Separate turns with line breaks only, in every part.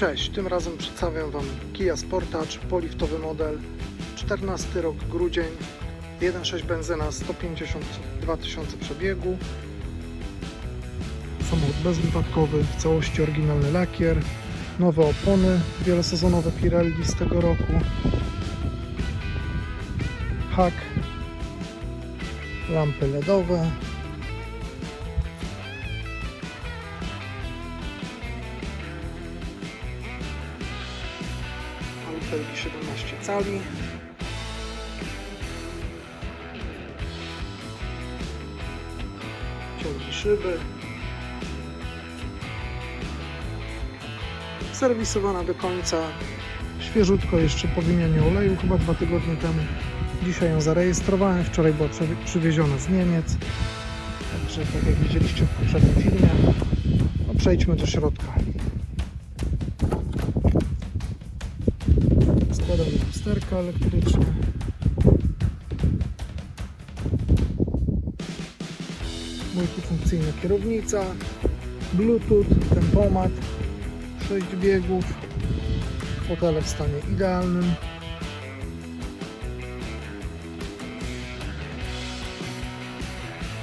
Cześć, tym razem przedstawiam Wam Kia Sportage, poliftowy model, 14 rok, grudzień, 1.6 benzyna, 152 tysiące przebiegu, samochód bezwypadkowy, w całości oryginalny lakier, nowe opony, wielosezonowe Pirelli z tego roku, hak, lampy LEDowe, Felgi 17 cali. Ciągi szyby. Serwisowana do końca. Świeżutko jeszcze po wymianie oleju, chyba dwa tygodnie temu. Dzisiaj ją zarejestrowałem, wczoraj była przywieziona z Niemiec. Także tak jak widzieliście w poprzednim filmie, no przejdźmy do środka. Lusterka elektryczne. Multifunkcyjna kierownica, Bluetooth, tempomat, 6 biegów, fotele w stanie idealnym.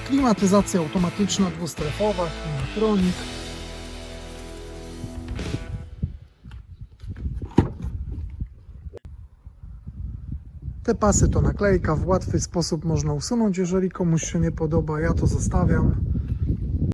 Klimatyzacja automatyczna, dwustrefowa, klimatronik. Te pasy to naklejka, w łatwy sposób można usunąć, jeżeli komuś się nie podoba. Ja to zostawiam.